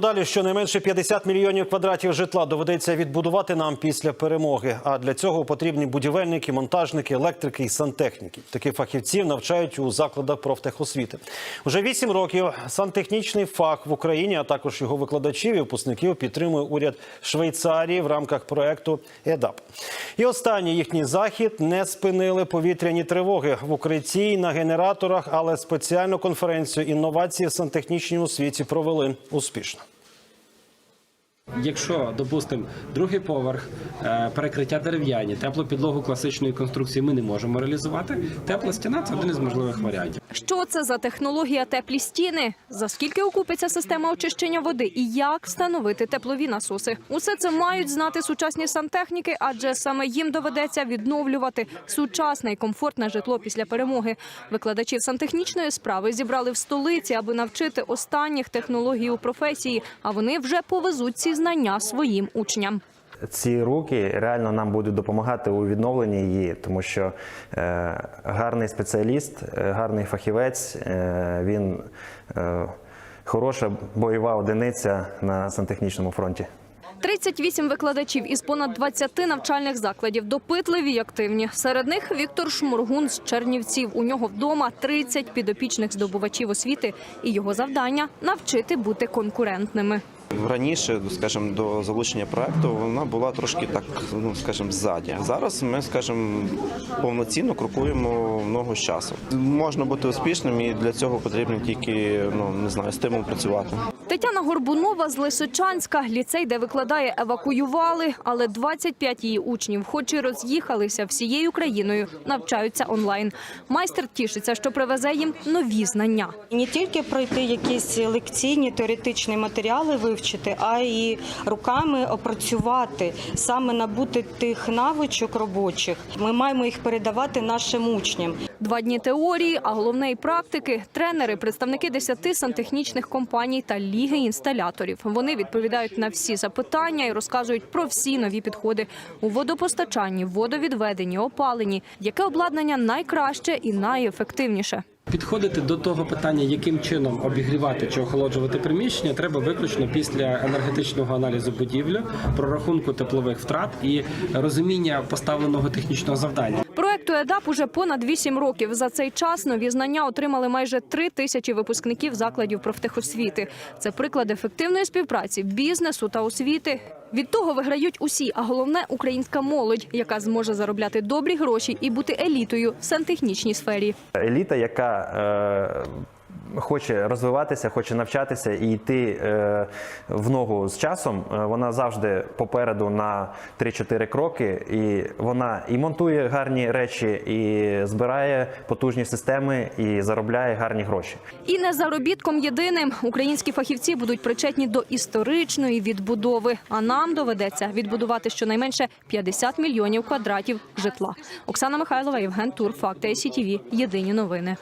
Далі щонайменше 50 мільйонів квадратів житла доведеться відбудувати нам після перемоги. А для цього потрібні будівельники, монтажники, електрики і сантехніки. Таких фахівців навчають у закладах профтехосвіти. Уже 8 років сантехнічний фах в Україні, а також його викладачів і випускників підтримує уряд Швейцарії в рамках проекту ЕДАП. І останній їхній захід не спинили повітряні тривоги в укритті й на генераторах, але спеціальну конференцію інновації в сантехнічній освіті провели успішно. Якщо, допустимо, другий поверх, е, перекриття дерев'яні, теплу підлогу класичної конструкції ми не можемо реалізувати. Тепла стіна це один із можливих варіантів. Що це за технологія теплі стіни? За скільки окупиться система очищення води і як встановити теплові насоси? Усе це мають знати сучасні сантехніки, адже саме їм доведеться відновлювати сучасне і комфортне житло після перемоги. Викладачів сантехнічної справи зібрали в столиці, аби навчити останніх технологій у професії. А вони вже повезуть ці знання своїм учням. Ці руки реально нам будуть допомагати у відновленні її, тому що е, гарний спеціаліст, е, гарний фахівець, е, він е, хороша бойова одиниця на сантехнічному фронті. 38 викладачів із понад 20 навчальних закладів допитливі й активні. Серед них Віктор Шмургун з Чернівців. У нього вдома 30 підопічних здобувачів освіти, і його завдання навчити бути конкурентними. Раніше, скажімо, до залучення проекту вона була трошки так, ну скажімо, ззаді. Зараз ми, скажімо, повноцінно крокуємо много з. Можна бути успішним, і для цього потрібно тільки ну не знаю, стимул працювати. Тетяна Горбунова з Лисичанська. Ліцей, де викладає, евакуювали, але 25 її учнів, хоч і роз'їхалися всією країною, навчаються онлайн. Майстер тішиться, що привезе їм нові знання. Не тільки пройти якісь лекційні теоретичні матеріали вивчити, а й руками опрацювати, саме набути тих навичок робочих. Ми маємо їх передавати нашим учням. Два дні теорії, а головне і практики. Тренери, представники 10 сантехнічних компаній та ліги інсталяторів. Вони відповідають на всі запитання і розказують про всі нові підходи у водопостачанні, водовідведенні, опаленні, яке обладнання найкраще і найефективніше. Підходити до того питання, яким чином обігрівати чи охолоджувати приміщення, треба виключно після енергетичного аналізу будівлі, прорахунку теплових втрат і розуміння поставленого технічного завдання. Проекту ЕДАП уже понад 8 років. За цей час нові знання отримали майже 3 тисячі випускників закладів профтехосвіти. Це приклад ефективної співпраці бізнесу та освіти. Від того виграють усі, а головне українська молодь, яка зможе заробляти добрі гроші і бути елітою в сантехнічній сфері. Еліта, яка е, хоче розвиватися, хоче навчатися і йти е, в ногу з часом, е, вона завжди попереду на 3-4 кроки, і вона і монтує гарні речі, і збирає потужні системи, і заробляє гарні гроші. І не заробітком єдиним українські фахівці будуть причетні до історичної відбудови. А нам доведеться відбудувати щонайменше 50 мільйонів квадратів житла. Оксана Михайлова, Євген Тур, Факти СІТВ. Єдині новини.